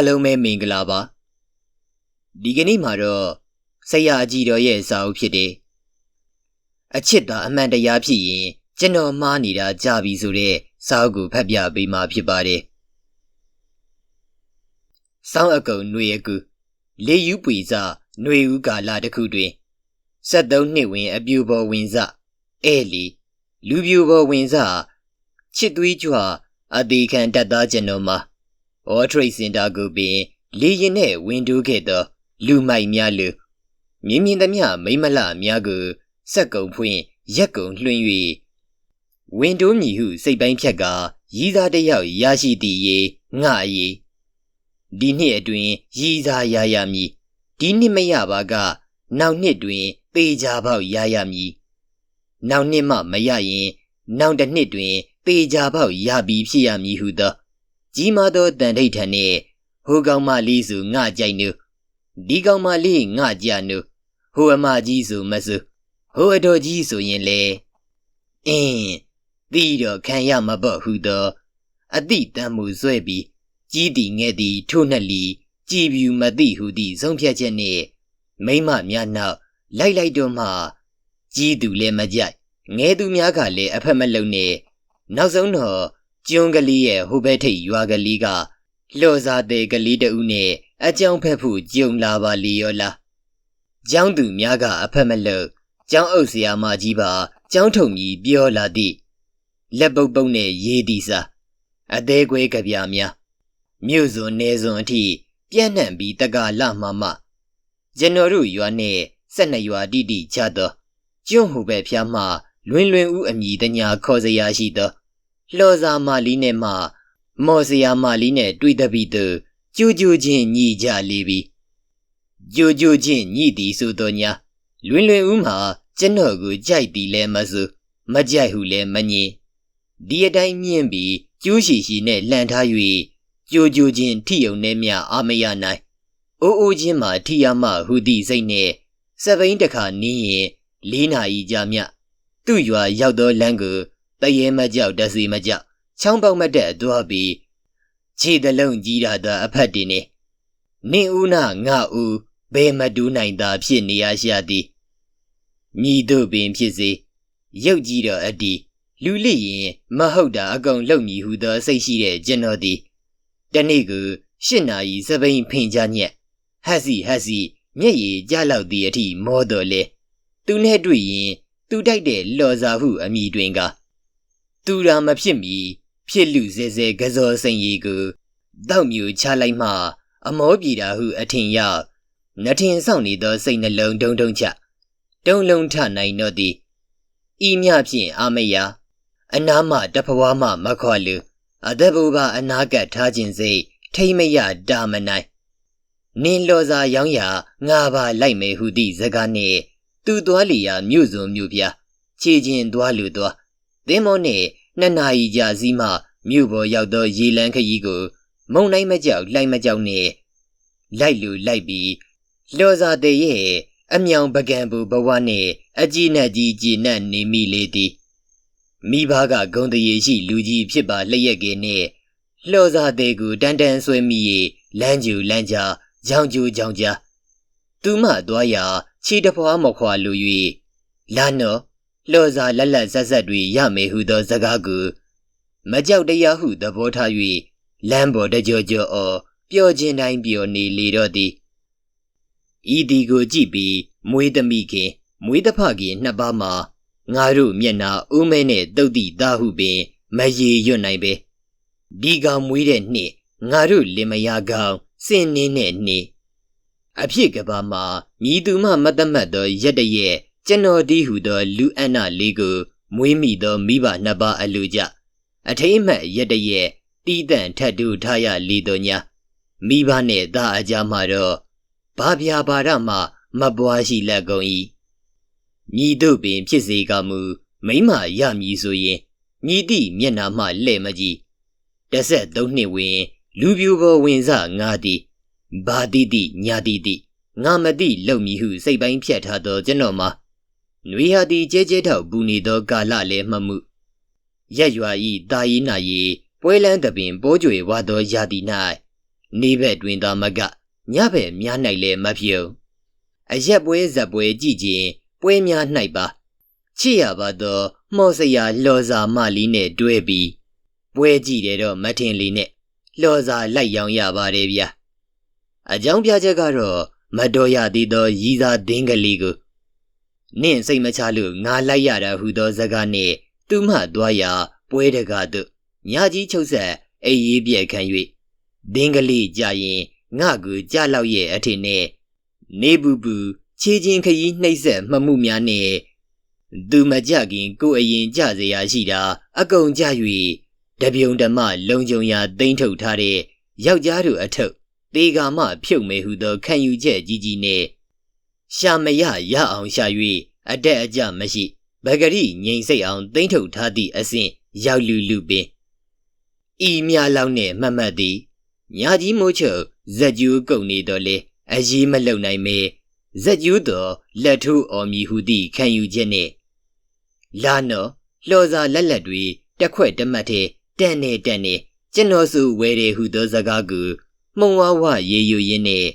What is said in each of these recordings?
အားလုံးပဲမင်္ဂလာပါဒီကနေ့မှာတော့ဆရာကြီးတော်ရဲ့စာအုပ်ဖြစ်တယ်အချစ်သာအမှန်တရားဖြစ်ရင်ကျွန်တော်မှားနေတာကြာပြီဆိုတဲ့စာအုပ်ကိုဖတ်ပြပေးမှာဖြစ်ပါတယ်စောင်းအကုံຫນွေအကူလေယူပွေစຫນွေဦးကာလတစ်ခုတွင်73နှစ်ဝင်အပြူပေါ်ဝင်စအဲလီလူပြူပေါ်ဝင်စချစ်သွေးကြွအသေးခံတတ်သားကျွန်တော်မှာ အော်ထရိတ်စင်တာကိုပင်လေရင်နဲ့ဝင်တိုးခဲ့သော လူမိုက်များလူမြင်းမြင်းသမျှမိမ့်မလများကိုစက်ကုံဖွင့်ရက်ကုံလွှင့်၍ဝင်တိုးမြည်ဟုစိတ်ပိုင်းဖြတ်ကရီးသားတစ်ယောက်ရရှိသည်ရေငှအေးဒီနှစ်အတွင်းရီးသားရရမည်ဒီနှစ်မရပါက နောက်နှစ်တွင်ပေကြပေါက်ရရမည်နောက်နှစ်မှမရရင် နောက်တစ်နှစ်တွင်ပေကြပေါက်ရပြီးဖြစ်ရမည်ဟုသော ကြီးမားသောတန်ထိတ်ထန်နှင့်ဟိုကောင်မလေးစုငှကြိုက်နုဒီကောင်မလေးငှကြနုဟိုအမကြီးစုမစုဟိုအတော်ကြီးဆိုရင်လေအင်းတီးတော့ခံရမှာပေါ့ဟုသောအတိတမ်းမှုဆွဲပြီးကြီးတီငဲ့သည်ထို့နှက်လီကြည်ပြူမသိဟုသည့်ဆုံးဖြတ်ချက်နှင့်မိမများနောက်လိုက်လိုက်တော့မှကြီးသူလည်းမကြိုက်ငဲသူများကလည်းအဖက်မလုံနဲ့နောက်ဆုံးတော့ ကျွန်းကလေးရဲ့ဟိုဘက်ထိပ်ရွာကလေးကလှော်စားတဲ့ကလေးတဦးနဲ့အကြောင်းဖက်ဖို့ကြုံလာပါလီရောလားကျောင်းသူများကအဖက်မလုံကျောင်းအုပ်ဆရာမကြီးပါကျောင်းထုံကြီးပြောလာသည့်လက်ပုတ်ပုတ်နဲ့ရေးသည်စာအသေးကွဲကြပြများမြို့စွန်နေစွန်အထိပြန့်နှံ့ပြီးတက္ကလမှမှကျွန်တော်တို့ရွာနဲ့ဆက်နှစ်ရွာတိတိချသောကျွန်းဟိုဘက်ဖျားမှလွင်လွင်ဦးအမည်တညာခေါ်စရာရှိသော လှော်စာမာလီနဲ့မှ မော်စရာမာလီနဲ့တွေ့တပြီသူကြိုကြိုချင်းညီကြလေပြီကြိုကြိုချင်းညီသည်ဆိုတော့ညာလွင်လွင်ဦးမှာကျွန်တော်ကိုကြိုက်သည်လဲမစို့မကြိုက်ဟုလဲမငင်ဒီအတိုင်းမြင့်ပြီးကျိုးရှိရှိနဲ့လှန်ထား၍ကြိုကြိုချင်းထိယုံနဲ့မြအာမရနိုင်အိုးအိုးချင်းမှာထိရမဟုသည့်စိတ်နဲ့စပိန်တခါနင်းရင်လေးနာရီကြာမြသူ့ရွာရောက်သောလမ်းကို တရေမကြောက်တစီမကြောက်ချောင်းပေါက်မတက်သွားပြီးခြေတလုံးကြီးတာသာအဖက်တင်နေနင်းဦးနာငါဦးဘယ်မတူးနိုင်တာဖြစ်နေရရှာသည်ညီတို့ပင်ဖြစ်စေရုပ်ကြီးတော့အတီလူလိရင်မဟုတ်တာအကုန်လုံမည်ဟုသောစိတ်ရှိတဲ့ကျွန်တော်သည်တနေ့ကရှစ်နာရီစပိန်ဖင်ကြညက်ဟက်စီဟက်စီမျက်ရည်ကြလောက်သည့်အထိမောတော်လေသူနဲ့တွေ့ရင်သူတိုက်တဲ့လော်စာဟုအမိတွင်က သူရာမဖြစ်မီဖြစ်လူစဲစဲကစောစိန်ရီကိုတောက်မြူချလိုက်မှ အမောပြေတာဟုအထင်ရောက်နထင်ဆောင်နေသောစိတ်နှလုံးဒုံဒုံချတုံလုံးထနိုင်တော့သည်ဤမြဖြင့်အာမယအနာမတဖဝါမမခွာလူအသက်ဘူပါအနာကတ်ထားခြင်းစိတ်ထိမ့်မရတာမနိုင်နင်းလောစာရောင်းရငါပါလိုက်မယ်ဟုသည့်စကားနှင့်သူသွားလီယာမြို့စုံမြို့ပြခြေချင်းသွားလူသွား သင်းမောနှင့်နှစ်နာရီကြာစီးမှမြို့ပေါ်ရောက်သောရေလန်းခရီးကို မုံနိုင်မကြောက်လိုက်မကြောက်နဲ့လိုက်လူလိုက်ပြီးလှော်စာတဲ့ရဲ့အမြောင်ပကံဘူဘဝနှင့်အကြည့်နဲ့ကြီးကြည်နဲ့နေမိလေသည်မိဘကဂုံတရေရှိလူကြီးဖြစ်ပါလျက်ကင်းနှင့်လှော်စာတဲ့ကိုတန်တန်ဆွဲမိ၍လမ်းကျူလမ်းကြားကြောင်ကျူကြောင်ကြားသူမသွားရာခြေတဖွားမခွာလူ၍လာနော် လှော်စာလက်လက်ဆက်ဆက်တွေရမယ်ဟုသောစကားကိုမကြောက်တရားဟုသဘောထား၍လမ်းပေါ်တကြောကြောအော်ပျော်ခြင်းတိုင်းပျော်နေလေတော့သည်ဤဒီကိုကြည့်ပြီးမွေးသမီးခင်မွေးတဖခင်နှစ်ပါးမှာငါတို့မျက်နာဦးမဲနဲ့တုတ်တိသားဟုပင်မရေရွတ်နိုင်ပဲဒီကောင်မွေးတဲ့နှစ်ငါတို့လင်မယားကောင်စင်နင်းတဲ့နှစ်အဖြစ်ကဘာမှာမြည်သူမှမတ်တမတ်သောရက်တရက် ကျွန်တော်ဒီဟုသောလူအနလေးကိုမွေးမိသောမိဘနှစ်ပါးအလူကြအထိမ့်မှတ်ရက်တရက်တီးတန့်ထတ်တူထားရလေတော်ညာမိဘနဲ့သားအကြမှာတော့ဘာပြာပါရမှမပွားရှိလက်ကုန်၏ညီတို့ပင်ဖြစ်စေကမူမိမရမည်ဆိုရင်ညီတိမျက်နာမှလဲ့မကြည့်တဆက်သုံးနှစ်ဝင်လူပြူပေါ်ဝင်စငါသည်ဘာတိတိညာတိတိငါမတိလုံမည်ဟုစိတ်ပိုင်းဖြတ်ထားသောကျွန်တော်မှာ နွေဟာသည်ကျဲကျဲထောက်ပူနေသောကာလလည်းမှမှုရက်ရွာဤတာယီနာရီပွဲလန်းတပင်ပိုးကြွယ်ဝါသောရာသီ၌နေဘက်တွင်သာမကညဘက်များ၌လည်းမပြုံအရက်ပွဲဇက်ပွဲကြည့်ခြင်းပွဲများ၌ပါချစ်ရပါတော့မော့စရာလော်စာမလီနဲ့တွဲပြီးပွဲကြည့်တယ်တော့မထင်လီနဲ့လော်စာလိုက်ရောင်ရပါတယ်ဗျာအကြောင်းပြချက်ကတော့မတော်ရသေးသောရည်သာဒင်းကလေးကို နင့်စိတ်မချလို့ငါလိုက်ရတာဟူသောစကားနှင့်သူမှသွားရာပွဲတကားသို့ညကြီးချုပ်ဆက်အေးရေးပြက်ခံ၍ဒင်းကလေးကြရင်ငါကူကြလောက်ရဲ့အထင်နဲ့နေဘူးဘူးခြေချင်းခရီးနှိမ့်ဆက်မှမှုများနဲ့သူမကြခင်ကိုအရင်ကြစရာရှိတာအကုန်ကြ၍တပြုံဓမ္မလုံကြုံရာသိမ့်ထုတ်ထားတဲ့ယောက်ျားတို့အထုပ်သေကာမဖြုတ်မယ်ဟုသောခံယူချက်ကြီးကြီးနဲ့ ရှာမရရအောင်ရှာ၍အတက်အကျမရှိဗဂရိငိမ့်စိတ်အောင်သိမ့်ထုတ်ထားသည့်အစဉ်ရောက်လူလူပင်ဤမြလောက်နဲ့မှတ်မှတ်သည်ညာကြီးမိုးချုပ်ဇက်ကျူးကုန်နေတော့လေအရေးမလုံနိုင်မေဇက်ကျူးတော်လက်ထိုးအော်မီဟုသည့်ခံယူချက်နဲ့လာနော်လှော်စာလက်လက်တွေတက်ခွက်တမတ်တဲ့တန်နေတန်နေကျွန်တော်စုဝဲတယ်ဟုသောစကားကိုမှုံဝါဝရေယူရင်းနဲ့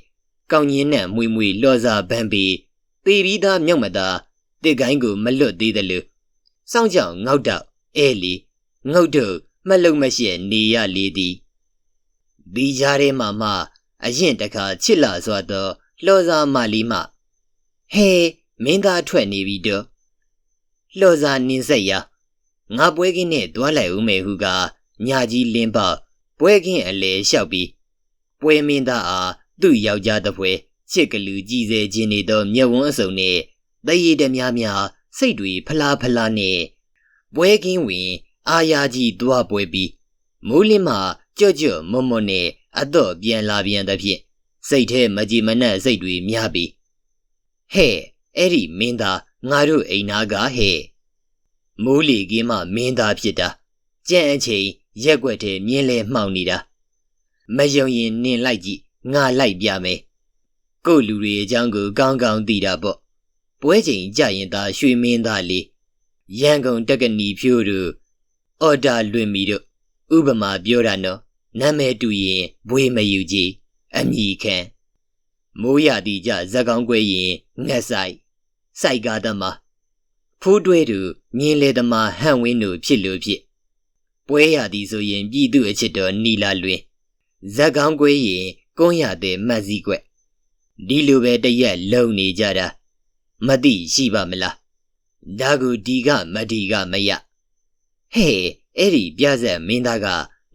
ကောင်းညင်းနဲ့မွေမွေလှော်စာပန်းပြီးတေပြီးသားမြောက်မသားတစ်ကိုင်းကိုမလွတ်သေးတယ်လို့စောင့်ကြောင်ငေါက်တော့အဲလီငုတ်တို့မလုံမရှက်နေရလေသည်ဒီကြားထဲမှာမှအရင်တခါချစ်လာစွာသောလှော်စာမလီမှဟဲမင်းသားထွက်နေပြီတော့လှော်စာနင်းဆက်ရာငါပွဲကင်းနဲ့တွားလိုက်ဦးမယ်ဟုကညာကြီးလင်းပေါပွဲကင်းအလဲလျှောက်ပြီးပွဲမင်းသားအား သူ့ယောက်ျားတစ်ဖွဲချစ်ကလူကြည်စေခြင်းနေသောမျက်ဝန်းအစုံနှင့်တရေတများများစိတ်တွေဖလားဖလားနှင့်ပွဲကင်းဝင် အာယာကြီးတွားပွဲပြီးမိုးလင်းမှကြော့ကြော့မွတ်မွတ်နဲ့အတော့ပြန်လာပြန်သဖြင့်စိတ်ထဲမကြည်မနှံ့စိတ်တွေများပြီးဟဲ့အဲ့ဒီမင်းသားငါတို့အိမ်နာကဟဲ့မိုးလီကင်းမှမင်းသားဖြစ်တာကြံ့အချိန်ရက်ွက်ထဲမြင်းလဲမှောင်နေတာမယုံရင်နင်လိုက်ကြည့် ငါလိုက်ပြမယ်ကို့လူတွေအကြောင်းကိုကောင်းကောင်းသိတာပေါ့ပွဲချိန်ကြရင်သာရွှေမင်းသားလေးရန်ကုန်တက္ကနီဖြိုးတို့အော်ဒါလွင်မီတို့ဥပမာပြောတာနော်နာမည်တူရင်ဘွေမယူကြည်အမိခံမိုးရသည်ကြဇက်ကောင်းကွဲရင်ငက်ဆိုင်စိုက်ကားသမားဖိုးတွဲသူညင်းလေသမားဟန့်ဝင်းတို့ဖြစ်လို့ဖြစ်ပွဲရသည်ဆိုရင်ပြည်သူအချစ်တော်နီလာလွင်ဇက်ကောင်းကွဲရင် ကုန်းရတဲ့မတ်စည်းကွက်ဒီလိုပဲတရက်လုံနေကြတာမသိရှိပါမလားဒါကူဒီကမဒီကမရဟဲ့အဲ့ဒီပြဆက်မင်းသားက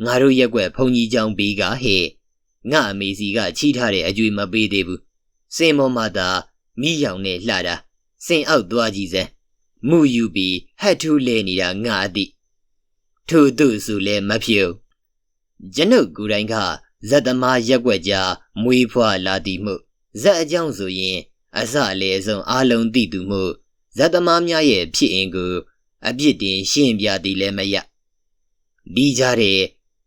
ငါတို့ရက်ွက်ဖုန်ကြီးချောင်းဘေးကဟဲ့ငါအမေစီကချီးထားတဲ့အကျွေးမပေးသေးဘူးစင်မောမသာမိရောင်နဲ့လှတာစင်အောက်သွားကြည့်စမ်းမှုယူပြီးဟတ်ထူးလဲနေတာငါအသည့်ထို့သူဆိုလဲမဖြူကျွန်ုပ်ကိုယ်တိုင်က ဇက်သမားရက်ွက်ကြမွေးဖွားလာသည်မှုဇက်အကြောင်းဆိုရင် အစအလေဆုံးအာလုံးသိသူမှုဇက်သမားများရဲ့ဖြစ်အင်ကို အပြစ်တင်ရှင်းပြသည်လည်းမရဒီကြတဲ့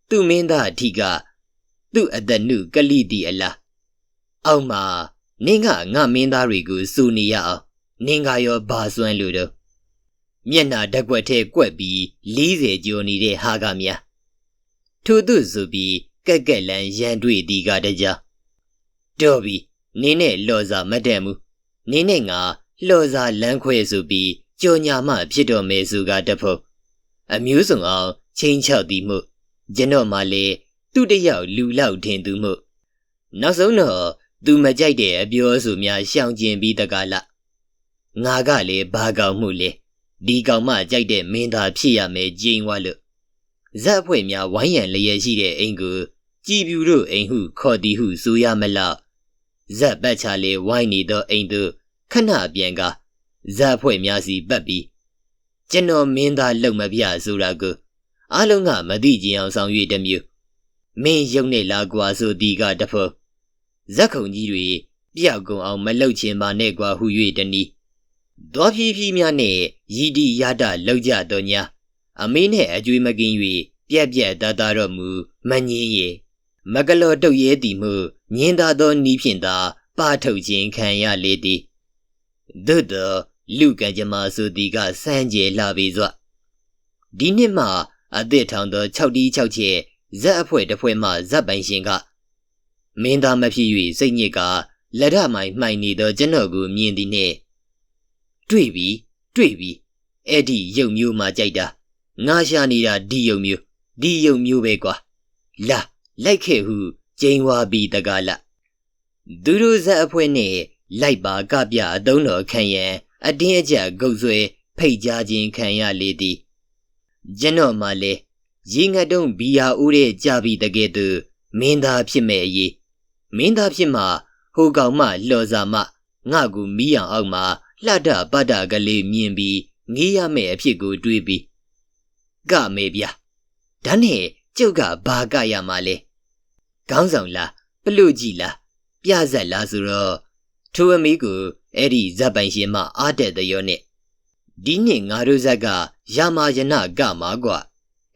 သူမင်းသားအထိကသူ့အသက်နုကလိတီအလားအောက်မှာနင်းကငါမင်းသားတွေကိုစူနေရအောင်နင်းကရောဘာစွမ်းလို့တော့မျက်နာဓာတ်ကွက်ထဲကွက်ပြီး40ကျော်နေတဲ့ဟာကများထို့သူဆိုပြီး ကက်ကက်လန်ရန်တွေ့သည်ကတကြတော့ပြီနင်းနဲ့လော်စာမတည့်ဘူးနင်းနဲ့ငါလော်စာလမ်းခွဲဆိုပြီးကြော်ညာမှဖြစ်တော်မယ်ဆိုကတဖို့အမျိုးစုံအောင်ချင်းချောက်သည်မှုကျွန်တော်မှလည်းသူ့တယောက်လူလောက်ထင်သူမှုနောက်ဆုံးတော့သူမကြိုက်တဲ့အပြောဆိုများရှောင်ကျင်ပြီးတကားလငါကလည်းဘာကောင်မှုလဲဒီကောင်မှကြိုက်တဲ့မင်းသားဖြစ်ရမယ်ကြိမ်ဝါလို့ဇက်အဖွဲ့များဝိုင်းရန်လျက်ရှိတဲ့အိမ်ကို ကြည်ပြူတို့အိမ်ဟုခေါ်သည်ဟုဆိုရမလားဇက်ပတ်ချလေဝိုင်းနေသောအိမ်သို့ခဏပြန်ကဇက်အဖွဲ့များစီပတ်ပြီးကျွန်တော်မင်းသားလုံမပြဆိုတာကိုအားလုံးကမသိကြအောင်ဆောင်ရွက်တမျိုးမင်းရုံနဲ့လာကွာဆိုဒီကတဖို့ဇက်ခုံကြီးတွေပြောက်ကုန်အောင်မလှုပ်ချင်ပါနဲ့ကွာဟု၍တနည်းဒေါ်ဖြီးဖြီးများနဲ့ရည်တီရတာလောက်ကြတော့ညာအမေနဲ့အကျွေးမကင်း၍ပြက်ပြက်သားသားတော့မူမငင်းရေ မကလော်တုတ်ရဲတီမှုညင်းသာသောနီးဖြင့်သာပါထုတ်ခြင်းခံရလေသည်သို့သောလူကံကြမ္မာဆိုသည်ကစမ်းကြယ်လာပြီစွဒီနှစ်မှအသစ်ထောင်သော6တီး6ချက်ဇက်အဖွဲ့တစ်ဖွဲ့မှဇက်ပိုင်ရှင်ကမင်းသားမဖြစ်၍စိတ်ညစ်ကလက်ထမိုင်မှိုင်နေသောကျွန်တော်ကိုမြင်သည်နှင့်တွေ့ပြီတွေ့ပြီအဲ့ဒီရုပ်မျိုးမှကြိုက်တာငါရှာနေတာဒီရုပ်မျိုးဒီရုပ်မျိုးပဲကွာလာ လိုက်ခဲ့ဟုကျင်းဝါပြီးတကားလသူတို့ဇက်အဖွဲနဲ့လိုက်ပါကပြအတုံးတော်ခံရန်အတင်းအကျပ်ဂုတ်ဆွဲဖိတ်ကြားခြင်းခံရလေသည်ကျွန်တော်မှလည်းရေငတ်တုံးဘီယာဦးတဲ့ကြပြီတကယ်သူမင်းသားဖြစ်မဲ့အရေးမင်းသားဖြစ်မှာဟိုကောင်မှလှော်စာမှငါကူမီးအောင်အောက်မှာလှတပတ္တကလေးမြင်ပြီးငေးရမယ့်အဖြစ်ကိုတွေးပြီးကမေဗျာဒါနဲ့ကျုပ်ကဘာကရမှာလဲ ခေါင်းဆောင်လားပလို့ကြည့်လားပြဆက်လားဆိုတော့ထိုအမိကိုအဲ့ဒီဇက်ပိုင်ရှင်မအားတဲ့တရောနဲ့ဒီနှစ်ငါတို့ဇက်ကယာမာယနာကမှာကွာ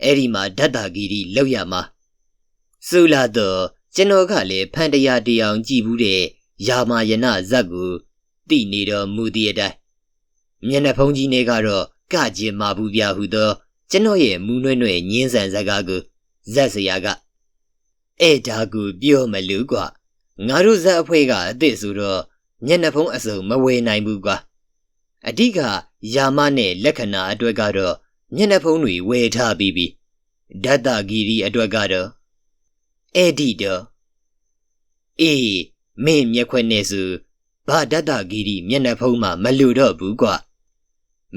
အဲ့ဒီမှာဓာတ်တာဂီရီလောက်ရမှာဆိုလာတော့ကျွန်တော်ကလည်းဖန်တရားတရားကြည့်ဘူးတဲ့ယာမာယနာဇက်ကိုတိနေတော်မူသည့်အတိုင်းမျက်နှာဖုံးကြီးနေကတော့ကကြင်မာဘူးပြဟုသောကျွန်တော်ရဲ့မူးနွဲ့နွဲ့ညင်းဆန်စကားကိုဇက်စရာက အဲ့ဒါကိုပြောမလို့ကွာငါတို့ဇက်အဖွဲကအစ်စ်ဆိုတော့မျက်နှာဖုံးအစုံမဝေနိုင်ဘူးကွာအဓိကယာမနဲ့လက္ခဏာအတွက်ကတော့မျက်နှာဖုံးတွေဝယ်ထားပြီးပြီဓာတ္တဂီရီအတွက်ကတော့အဲ့ဒီတော့အေးမင်းမျက်ခွက်နဲ့ဆိုဘာဓာတ္တဂီရီမျက်နှာဖုံးမှမလူတော့ဘူးကွာ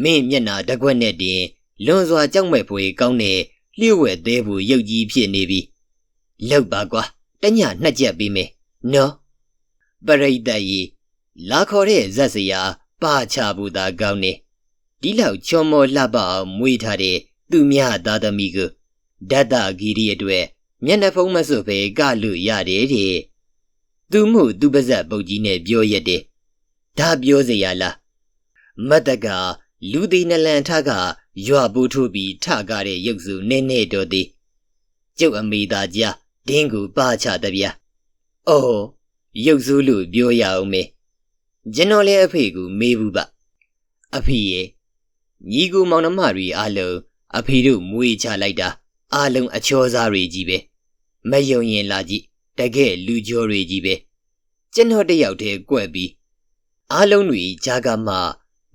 မင်းမျက်နှာတကွက်နဲ့တင်လွန်စွာကြောက်မဲ့ဖွေကောင်းတဲ့လျှို့ဝဲသေးဘူးရုပ်ကြီးဖြစ်နေပြီ လောက်ပါကွာတညနှစ်ချက်ပြီးမယ်နော်ပရိသတ်ကြီးလာခေါ်တဲ့ဇက်စရာပါချဘူးသာကောင်းနေဒီလောက်ချော်မော်လှပအောင်မွေးထားတဲ့သူမြသားသမီးကိုဓာတဂီရီအတွက်မျက်နှာဖုံးမစွပ်ပဲကလို့ရတယ်တဲ့သူမှုသူပါဇက်ပုတ်ကြီးနဲ့ပြောရတယ်ဒါပြောစရာလားမတ်တကလူသည်နလန်ထကရွာပူထုတ်ပြီးထကားတဲ့ရုပ်စုနည်းနည်းတော်သည်ကျုပ်အမိသားကြား ဒင်းကိုပါချတဗျာအော်ရုပ်စုလို့ပြောရအောင်မေကျွန်တော်လည်းအဖေကိုမေးဘူးပါအဖေရဲ့ညီကိုမောင်နှမတွေအားလုံးအဖေတို့မွေးချလိုက်တာအားလုံးအချောစားတွေကြီးပဲမယုံရင်လာကြည့်တကယ်လူကြောတွေကြီးပဲကျွန်တော်တယောက်တည်းကွက်ပြီးအားလုံးတွေကြားကမှ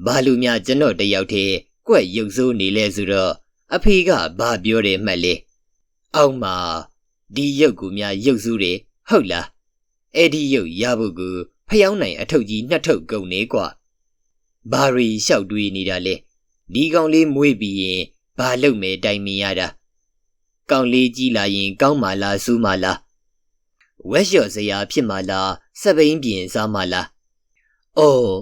ဘာလို့များကျွန်တော်တယောက်တည်းကွက်ရုပ်ဆိုးနေလဲဆိုတော့အဖေကဘာပြောတယ်မှတ်လဲအောက်မှာ ဒီရုပ်ကူများရုပ်ဆိုးတယ်ဟုတ်လားအဲ့ဒီရုပ်ရဖို့ကိုဖျောင်းနိုင်အထုပ်ကြီးနှစ်ထုပ်ကုန်နေကွာဘာရီလျှောက်တွေးနေတာလဲဒီကောင်လေးမွေးပြီးရင်ဘာလုပ်မယ်တိုင်မြင်ရတာကောင်လေးကြီးလာရင် ကောင်းမှလားစူးမှလားဝက်လျှော့စရာဖြစ်မှလားစပိန်ပြင်စားမှလားအော်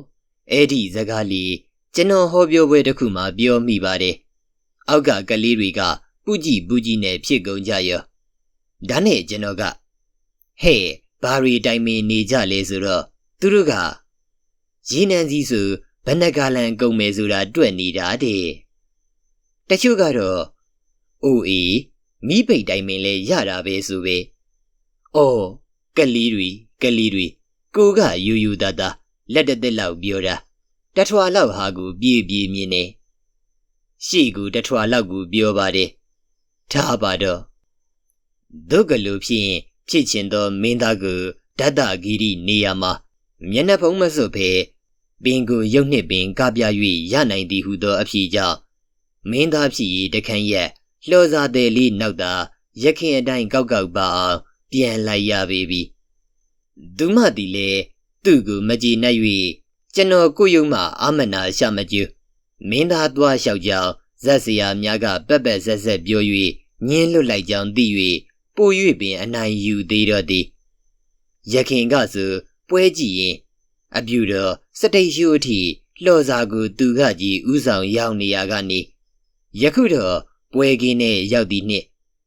အဲ့ဒီစကားလေးကျွန်တော်ဟောပြောပွဲတစ်ခုမှပြောမိပါတယ်အောက်ကကလေးတွေကပူကြည့်ပူကြည့်နဲ့ဖြစ်ကုန်ကြရော ဒါနဲ့ကျွန်တော်ကဟဲ့ဘာရီတိုင်မင်နေကြလဲဆိုတော့သူတို့ကရေနံစီဆိုဘဏ္ဍကလန်ကုန်မယ်ဆိုတာတွေ့နေတာတဲ့တချို့ကတော့အိုအေးမိပိတ်တိုင်မင်လဲရတာပဲဆိုပဲအော်ကလေးတွေကလေးတွေကိုကယူယူသားသားလက်တသက်လောက်ပြောတာတထွာလောက်ဟာကိုပြေးပြေးမြင်နေရှေ့ကူတထွာလောက်ကိုပြောပါတယ်ထားပါတော့ ဒုက္ကလူဖြင့်ဖြစ်ချင်သောမင်းသားကိုဓာတဂီရီနေရာမှာမျက်နှာဖုံးမစွပ်ဖဲပင်ကိုရုပ်နှစ်ပင်ကပြ၍ရနိုင်သည်ဟုသောအဖြစ်ကြောင့်မင်းသားဖြစ်၏တခန့်ရက်လှော်စားတဲ့လေးနောက်သာရခင်အတိုင်းကောက်ကောက်ပါအောင်ပြန်လိုက်ရပေပြီသူမသည်လေသူ့ကိုမကြည်နှက်၍ကျွန်တော်ကိုယုံမှအာမနာရှာမကျူမင်းသားသွားလျှောက်ကြောင်းဇက်စရာများကပက်ပက်ဆက်ဆက်ပြော၍ညင်းလွတ်လိုက်ကြောင်းသိ၍ ပို၍ပင်အနိုင်ယူသေးတော့သည်ရခင်ကဆိုပွဲကြည့်ရင်အပြူတော်စတိတ်ရှိုးအထိလှော်စာကိုသူကကြီးဥဆောင်ရောက်နေရကနေယခုတော့ပွဲကင်းနဲ့ရောက်သည့်နှစ်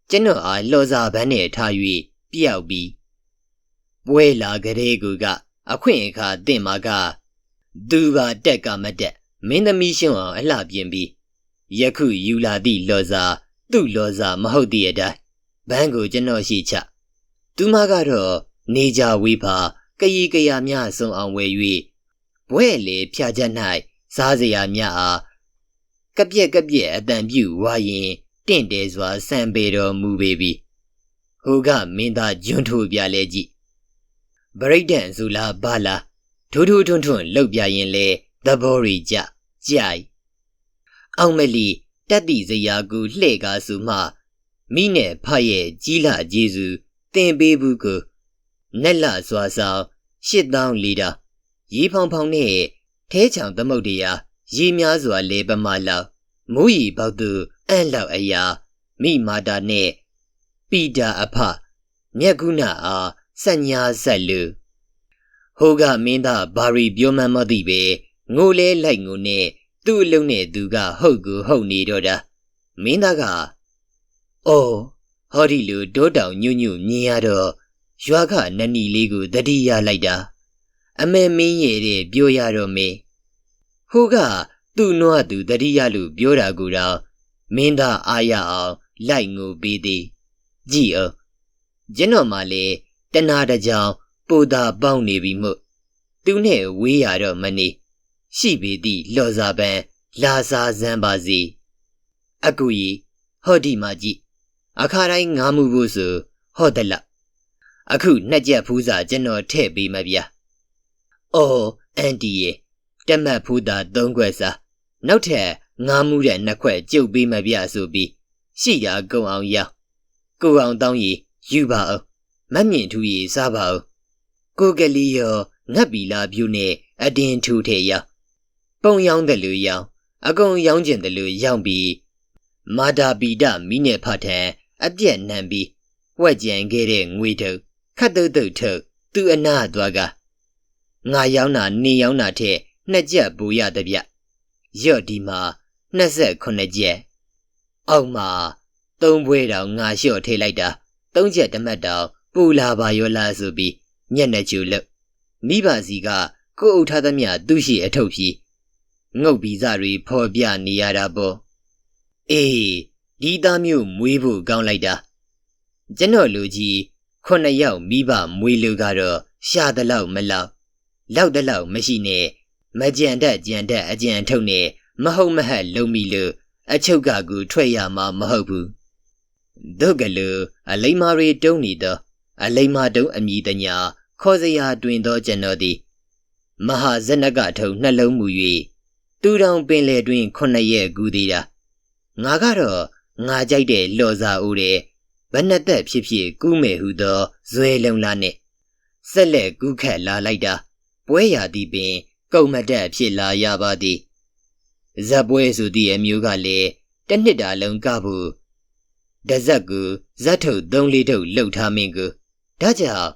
ကျွန်တော်အားလှော်စာဘန်းနဲ့ထား၍ပြောက်ပြီးပွဲလာကလေးကူကအခွင့်အခါတင့်မှာကသူပါတက်ကမတက်မင်းသမီးရှင်းအောင်အလှပြင်ပြီးယခုယူလာသည့်လော်စာသူ့လော်စာမဟုတ်သည့်အတိုင်း ဘန်းကိုကျွန်တော်ရှိချသူမကတော့နေကြဝေးပါကရီကရာများဆုံးအောင်ဝယ်၍ဘွဲ့လေဖြာချက်၌စားစရာများအားကပြက်ကပြက်အတန်ပြူဝါရင်တင့်တယ်စွာစံပေတော်မူပေပြီဟိုကမင်းသားဂျွန်းထိုးပြလဲကြည့်ဗရိတ်တန်ဆိုလားဘာလားဒူးဒူးထွန်းထွန်းလှုပ်ပြရင်လေသဘောရီကြကြိုက်အောင်မလီတက်တိစရာကူလှဲ့ကားစုမှ မိနဲ့ဖရဲ့ကြီးလာကျေးဇူးတင်ပေးဘူးကိုနက်လာစွာဆောင်ရှစ်တောင်းလီတာရေဖောင်ဖောင်နဲ့ထဲချောင်သမုတ်တရားရေများစွာလေပမာလောက်မိုးရီပေါသူအံ့လောက်အရာမိမာတာနဲ့ပီတာအဖမြက်ကုဏအားစညာဆက်လူဟိုကမင်းသားဘာရီပြောမှန်းမသိပဲငိုလဲလိုက်ငိုနဲ့သူ့အလုံးနဲ့သူကဟုတ်ကူဟုတ်နေတော့တာမင်းသားက အော်ဟောဒီလူတိုးတောင်ညွညွမြင်ရတော့ရွာကနဏီလေးကိုတတိယလိုက်တာအမေမင်းရဲ့တဲ့ပြောရတော့မေဟိုကသူ့နွားသူတတိယလူပြောတာကူတော့မင်းသားအားရအောင်လိုက်ငိုပေးသည်ကြည်အောင်ကျွန်တော်မှလည်းတနာတကြောင်ပိုသာပေါင်းနေပြီမို့သူနဲ့ဝေးရတော့မနေရှိပေသည့်လော်စာပန်လာစာဇံပါစီအကူကြီးဟောဒီမာကြီး အခါတိုင်းငားမှုဖို့ဆိုဟောတယ်လားအခုနှစ်ကြက်ဖူးစာကျွန်တော်ထည့်ပေးမဗျာအော်အန်တီရဲ့တက်မတ်ဖူးတာသုံးခွက်စာနောက်ထပ်ငားမှုတဲ့နှစ်ခွက်ကျုပ်ပေးမဗျာဆိုပြီးရှိရာကုံအောင်ရောက်ကိုအောင်တောင်းရီယူပါအောင်မမြင့်ထူရီစားပါအောင်ကိုကလေးရောငတ်ပီလာပြူနဲ့အတင်းထူထဲရောက်ပုံရောင်းတယ်လို့ရောင်းအကုန်ရောင်းကျင်တယ်လို့ရောင်းပြီးမာတာပီဒမိနဲ့ဖတ်ထံ အပြက်နံပြီးဝက်ကြံခဲ့တဲ့ငွေထုတ်ခတ်တုတ်တုတ်ထုတ်သူ့အနာသွားကငါရောင်းတာနေရောင်းတာထက်နှစ်ကြက်ပူရတဲ့ဗျရော့ဒီမှာ28ကြက်အောက်မှာသုံးပွဲတောင်ငါလျှော့ထိလိုက်တာသုံးချက်တမတ်တောင်ပူလာပါရောလားဆိုပြီးညက်နေကျူလို့မိဘစီကကိုအုပ်ထားသမျှသူ့ရှိအထုပ်ပြီးငုတ်ဗီဇတွေဖော်ပြနေရတာပေါ့အေး ဒီသားမျိုးမွေးဖို့ကောင်းလိုက်တာကျွန်တော်လူကြီးခုနှစ်ယောက်မိဘမွေးလူကတော့ရှားတဲ့လောက်မလောက်လောက်တဲ့လောက်မရှိနဲ့မကြံတတ်ကြံတတ်အကြံထုတ်နဲ့မဟုတ်မဟတ်လုံမိလို့အချုပ်ကကူထွက်ရမှာမဟုတ်ဘူးဒုက္ကလူအလိမ္မာရီတုံးနေသောအလိမ္မာတုံးအမိတညာခေါ်စရာတွင်သောကျွန်တော်သည်မဟာဇနကထုံနှလုံးမူ၍တူတောင်ပင်လေတွင်ခုနှစ်ရက်ကူသေးတာငါကတော့ ငါကြိုက်တဲ့လော်စာဦးတဲ့ဘဏ္ဍသက်ဖြစ်ဖြစ်ကူးမယ်ဟုသောဇွဲလုံလာနဲ့ဆက်လက်ကူးခတ်လာလိုက်တာပွဲရာသည်ပင် ကုံမတက်ဖြစ်လာရပါသည်ဇက်ပွဲဆိုသည့်အမျိုးကလည်းတစ်နှစ်တာလုံးကဖို့တဇက်ကိုဇက်ထုတ်သုံးလေးထုတ်လှုပ်ထားမင်းကိုဒါကြောင့်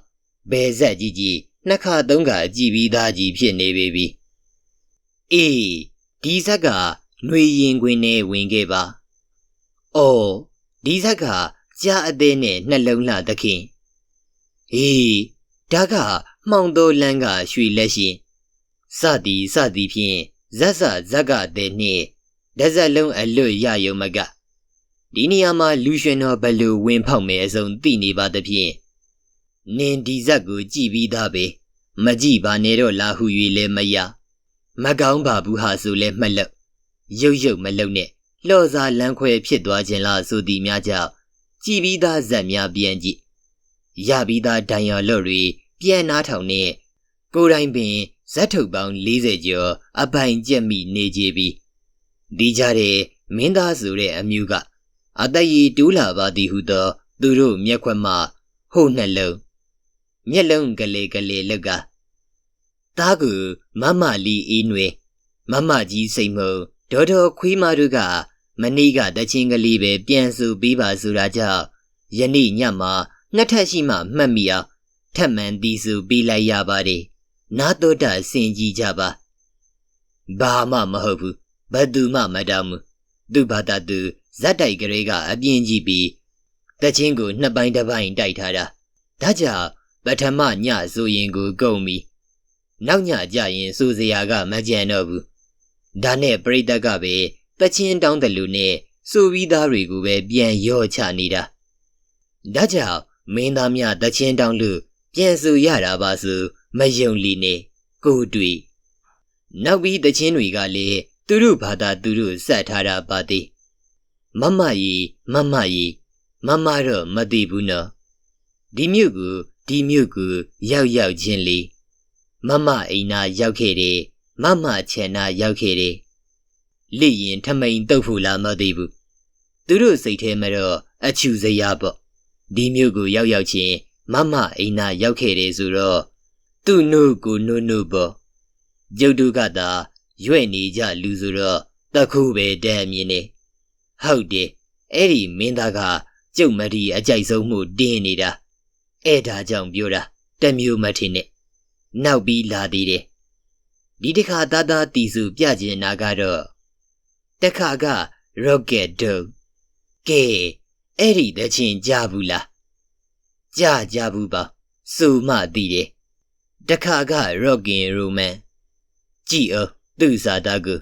ဘယ်ဇက်ကြီးကြီးနှစ်ခါသုံးခါကြည်ပြီးသားကြီးဖြစ်နေပေပြီအေးဒီဇက်ကຫນွေရင်ခွင်နဲ့ဝင်ခဲ့ပါ အော်ဒီဇက်ကကြားအသေးနဲ့နှလုံးလှသခင်ဟေးဒါကမှောင်တော်လန်းကရွှေလက်ရှင်စသည်စသည်ဖြင့်ဇက်ဆဇက်ကတဲ့နှင့်ဒဇက်လုံးအလွတ်ရယုံမကဒီနေရာမှာလူရှင်တော်ဘလူဝင်ဖောက်မယ်အစုံသိနေပါသဖြင့်နင်ဒီဇက်ကိုကြည်ပြီးသားပဲမကြည့်ပါနဲ့တော့လာဟု၍လည်းမရမကောင်းပါဘူးဟာဆိုလဲမှတ်လို့ရုပ်ရုပ်မလုံနဲ့ လှော်စာလန်းခွဲဖြစ်သွားခြင်းလားဆိုသည်များကြောင့်ကြည်ပြီးသားဇက်များပြန်ကြည့်ရပြီးသားဒိုင်ယာလော့တွေပြန်နားထောင်နဲ့ကိုယ်တိုင်ပင်ဇက်ထုတ်ပေါင်း40ကျော်အပိုင်ကျက်မိနေကြပြီဒီကြတဲ့မင်းသားဆိုတဲ့အမျိုးကအသက်ရည်တူးလာပါသည်ဟုသော သူတို့မျက်ခွက်မှဟိုနှလုံးမျက်လုံးကလေးကလေးလက်ကသားကူမမလီအေးနွေမမကြီးစိတ်မုံဒေါ်တော်ခွေးမတို့က မနေ့ကတချင်းကလေးပဲပြန်စုပေးပါဆိုတာကြောင့်ယနေ့ညမှာနှစ်ထပ်ရှိမှမှတ်မိအောင်ထပ်မံတီးစုပေးလိုက်ရပါတယ်နာတော်တာစင်ကြီးကြပါဘာမှမဟုတ်ဘူးဘသူမှမတောင်းဘူးသူ့ဘာသာသူဇက်တိုက်ကလေးကအပြင်းကြီးပြီးတချင်းကိုနှစ်ပိုင်းတစ်ပိုင်းတိုက်ထားတာဒါကြောင့်ပထမညဆိုရင်ကိုကုန်ပြီနောက်ညကြရင်စူစရာကမကြံတော့ဘူးဒါနဲ့ပရိသတ်ကပဲ တချင်းတောင်းတယ်လို့နဲ့စူပြီးသားတွေကိုပဲပြန်ရော့ချနေတာဒါကြောင့်မင်းသားများတချင်းတောင်းလို့ပြန်စူရတာပါဆိုမယုံလီနဲ့ကိုတွေ့နောက်ပြီးတချင်းတွေကလည်းသူတို့ဘာသာသူတို့စက်ထားတာပါသေးမမကြီးမမကြီးမမတော့မသိဘူးနော်ဒီမြို့ကိုဒီမြို့ကိုရောက်ရောက်ချင်းလေမမအိမ်နာရောက်ခဲ့တယ်မမချန်နာရောက်ခဲ့တယ် လိရင်ထမိန်တုတ်ဖို့လားမသိဘူးသူတို့စိတ်ထဲမှာတော့အချူစရာပေါ့ဒီမြို့ကိုရောက်ရောက်ချင်းမမအိမ်နာရောက်ခဲ့တယ်ဆိုတော့သူ့နှုတ်ကိုနှုတ်နှုတ်ပေါ့ကျုပ်တို့ကသာရွဲ့နေကြလူဆိုတော့တခုပဲတမ်းမြင်နေဟုတ်တယ်အဲ့ဒီမင်းသားကကျုပ်မတီအကြိုက်ဆုံးမှုတင်းနေတာအဲ့ဒါကြောင့်ပြောတာတမျိုးမထင်နဲ့နောက်ပြီးလာသေးတယ်ဒီတစ်ခါသားသားတီစုပြကျင်နာကတော့ တခါက rocket dome ကဲအဲ့ဒီတချင်းကြဘူးလားကြကြဘူးပါစိုးမှသိတယ်တခါက rockin roman ကြည့်အောင်သူ့စာသားကို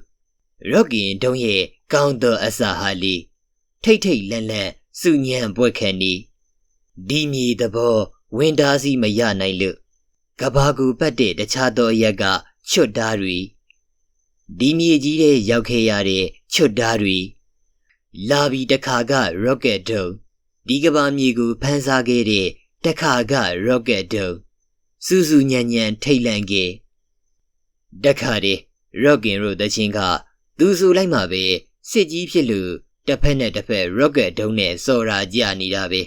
rockin တုံးရဲ့ကောင်းသောအစာဟာလေးထိတ်ထိတ်လန့်လန့်စုညံပွဲခံနေဒီမြေသဘောဝင်သားစီမရနိုင်လို့ကဘာကူပတ်တဲ့တခြားသောရက်ကချွတ်သားတွေဒီမြေကြီးတဲ့ရောက်ခဲ့ရတဲ့ ချွတ်သားတွေလာပြီးတခါက rocket dome ဒီကဘာမြေကိုဖန်ဆားခဲ့တဲ့တခါက rocket dome စူးစူးညံညံထိတ်လန့်ခဲ့တခါတည်း rockin တို့တချင်းကသူဆိုလိုက်မှပဲစစ်ကြီးဖြစ်လို့တစ်ဖက်နဲ့တစ်ဖက် rocket ဒုံးနဲ့စော်ရာကြနေတာပဲ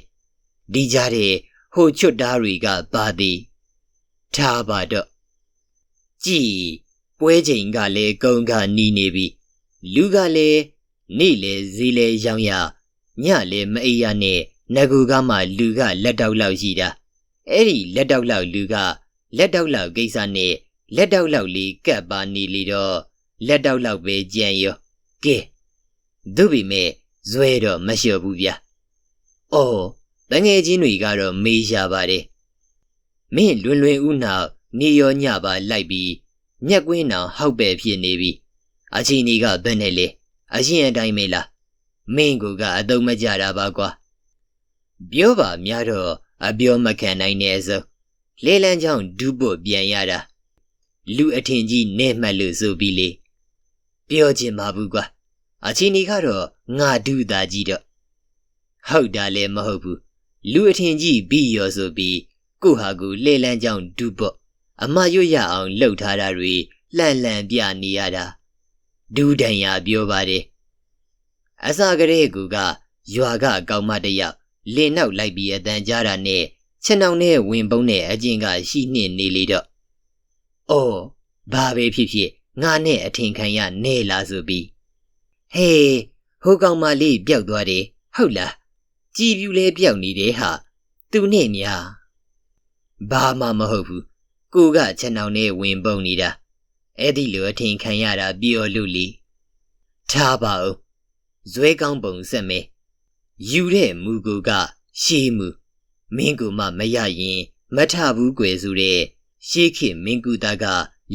ဒီကြားတဲ့ဟိုချွတ်သားတွေကပါသည်ထားပါတော့ကြည်ပွဲချိန်ကလည်းကုန်းကနီးနေပြီ လူကလည်းနေ့လေဈေးလေရောင်းရညလည်းမအိပ်ရနဲ့ငကူကမှလူကလက်တောက်လောက်ရှိတာအဲ့ဒီလက်တောက်လောက်လူကလက်တောက်လောက်ကိစ္စနဲ့လက်တောက်လောက်လေးကပ်ပါနေလေတော့လက်တောက်လောက်ပဲကြံရောကဲသူ့ပေမဲ့ဇွဲတော့မလျှော့ဘူးဗျာ။အော်တငယ်ချင်းတွေကတော့မေးရှာပါတယ်။မင်းလွင်လွင်ဦးနောက်နေရောညပါလိုက်ပြီးညက်ကွင်းတောင်ဟောက်ပဲဖြစ်နေပြီ။ အချင်းကြီးကဘယ်နဲ့လဲ။အရင်အတိုင်းမေးလား။မင်းကူကအတုံးမကြတာပါကွာ။ပြောပါများတော့အပြောမခံနိုင်တဲ့စို့လေလန်းချောင်းဒူးဖို့ပြန်ရတာလူအထင်ကြီးနဲ့မှတ်လို့ဆိုပြီးလေပြောချင်ပါဘူးကွာအချင်းကြီးကတော့ငါဒူးသားကြီးတော့ဟုတ်တာလည်းမဟုတ်ဘူးလူအထင်ကြီးပြီးရောဆိုပြီးကိုဟာကိုလှဲလန်းကြောင်းဒူးပေါ့အမရွတ်ရအောင်လှုပ်ထားတာတွေလှန်လှန်ပြနေရတာ ဒူးတန်ရပြောပါတယ်အစကလေးကူကရွာကကောင်မတယောက်လင်းနောက်လိုက်ပြီးအတန်ကြားတာနဲ့ခြံအောင်နဲ့ဝင်ပုံးနဲ့အကျင့်ကရှိနှင့်နေလေတော့အော်ဘာပဲဖြစ်ဖြစ်ငါနဲ့အထင်ခံရနေလားဆိုပြီးဟေးဟိုကောင်မလေးပျောက်သွားတယ်ဟုတ်လားကြည်ပြူလဲပျောက်နေတယ်ဟာသူနဲ့များဘာမှမဟုတ်ဘူးကိုကခြံအောင်နဲ့ဝင်ပုံနေတာ အဲ့ဒီလိုအထင်ခံရတာပြောလို့လီထားပါဦးဇွဲကောင်းပုံဆက်မဲယူတဲ့မူကူကရှေးမူမင်းကူမမရရင်မထဘူးကွယ်ဆိုတဲ့ရှေးခေမင်းကူသားက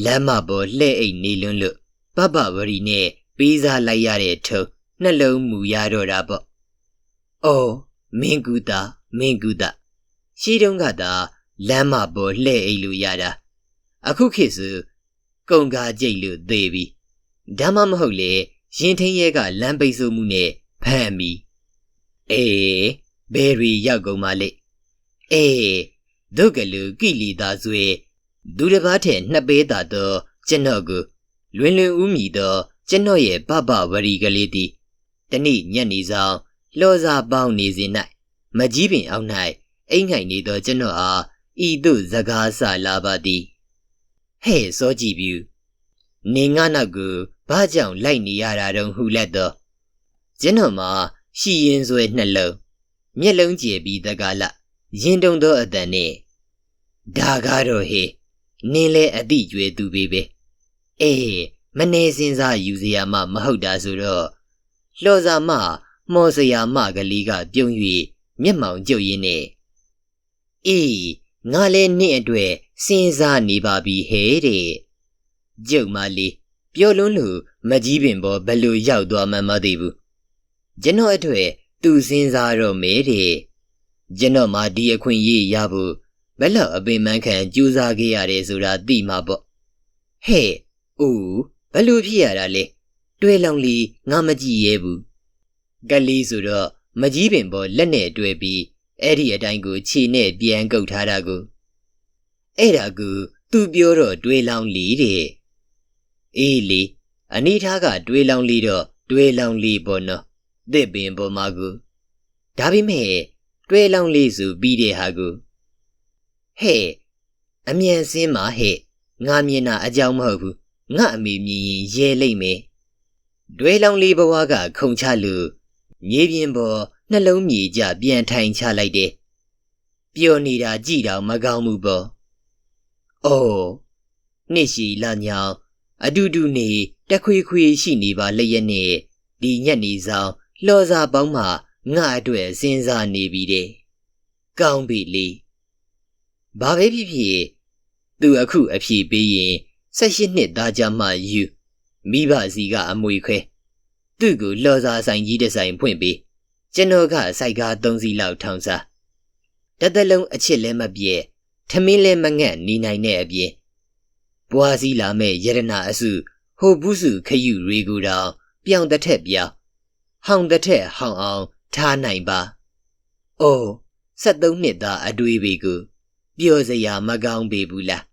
လမ်းမပေါ်လှဲ့အိတ်နေလွန်းလို့ပပဝရီနဲ့ပေးစားလိုက်ရတဲ့ထုံနှလုံးမူရတော့တာပေါ့။အော်မင်းကူတာမင်းကူတာရှိတုန်းကသာလမ်းမပေါ်လှဲ့အိတ်လို့ရတာအခုခေတ်ဆို ကုံကားကြိတ်လို့သေးပြီဒါမှမဟုတ်လေရင်ထင်းရဲကလမ်းပိတ်ဆို့မှုနဲ့ဖမ်းပြီအေးဘယ်ရီရောက်ကုန်ပါလေအေးဒုက္ကလူကိလီသာဆွေဒူတစ်ပါးထဲနှစ်ပေးတာတော့ကျွန်တော်ကိုလွင်လွင်ဦးမီတော့ကျွန်တော်ရဲ့ဘဘဝရီကလေးသည်တနေ့ညနေဆောင်လှော်စာပေါင်းနေစဉ်၌မကြီးပင်အောင်၌အိမ်ငိုင်နေသောကျွန်တော်အားဤသို့စကားဆလာပါသည် ဟဲ့စောကြည့်ပြူနေငါနောက်ကိုဘာကြောင့်လိုက်နေရတာတုံးဟုလက်တော့ကျွန်တော်မှာရှီရင်ဆွဲနှလုံးမျက်လုံးကြည်ပြီးတကားလရင်တုံသောအတန်နဲ့ဒါကားတော့ဟေးနင်းလဲအတိကျွဲသူပဲပဲအေးမနေစင်စားယူစရာမှမဟုတ်တာဆိုတော့လှော်စာမမော်စရာမကလေးကပြုံး၍မျက်မှောင်ကျုပ်ရင်းနဲ့အေးငါလဲနင့်အတွက် စဉ်းစားနေပါပြီဟဲ့တဲ့ကျုပ်မလေးပြောလွန်းလို့မကြီးပင်ပေါ်ဘလို့ရောက်သွားမှမသိဘူးကျွန်တော်အတွက်သူစဉ်းစားတော့မေတဲ့ကျွန်တော်မှဒီအခွင့်အရေးရဖို့ဘယ်လောက်အပင်ပန်းခံကြိုးစားခဲ့ရတယ်ဆိုတာသိမှာပေါ့ဟဲ့အိုးဘလို့ဖြစ်ရတာလဲတွဲလောင်လီငါမကြည့်ရဲဘူးကလေးဆိုတော့မကြီးပင်ပေါ်လက်နဲ့တွဲပြီးအဲ့ဒီအတိုင်းကိုခြေနဲ့ပြန်ကုတ်ထားတာကို အဲ့ဒါကိုသူပြောတော့တွေးလောင်းလီတဲ့အေးလေအနိထားကတွေးလောင်းလီတော့တွေးလောင်းလီပေါ့နော်သစ်ပင်ပေါ်မှာကိုဒါပေမဲ့တွေးလောင်းလီဆိုပြီးတဲ့ဟာကိုဟဲ့အမြန်စင်းမှာဟဲ့ငါမြင်တာအကြောင်းမဟုတ်ဘူးငါအမေမြင်ရင်ရဲလိမ့်မယ်ဒွဲလောင်လေးဘဝကခုံချလို့မြေပြင်ပေါ်နှလုံးမြေကြပြန်ထိုင်ချလိုက်တယ်ပျော်နေတာကြည်တော်မကောင်းဘူးပေါ့ အိုးနှစ်ရှိလာညောင်အတူတူနေတခွေခွေရှိနေပါလျက်နဲ့ဒီညက်နေဆောင်လှော်စာပေါင်းမှငါအတွက်စဉ်းစားနေပြီတဲ့ကောင်းပြီလေဘာပဲဖြစ်ဖြစ်သူအခုအဖြေပေးရင်၁၈နှစ်သားကြမှယူမိဘစီကအမွေခွဲသူ့ကိုလော်စာဆိုင်ကြီးတစ်ဆိုင်ဖွင့်ပေးကျွန်တော်ကစိုက်ကား၃စီးလောက်ထောင်စားတသက်လုံးအချစ်လည်းမပြည့် ထမင်းလည်းမငတ်နေနိုင်တဲ့အပြင်ဘွားစည်းလာမဲ့ယရနာအစုဟိုဘူးစုခယူရီကူတောင်ပြောင်းတစ်ထက်ပြောင်းဟောင်တစ်ထက်ဟောင်အောင်ထားနိုင်ပါအိုး73နှစ်သားအတွေးပေကိုပျော်စရာမကောင်းပေဘူးလား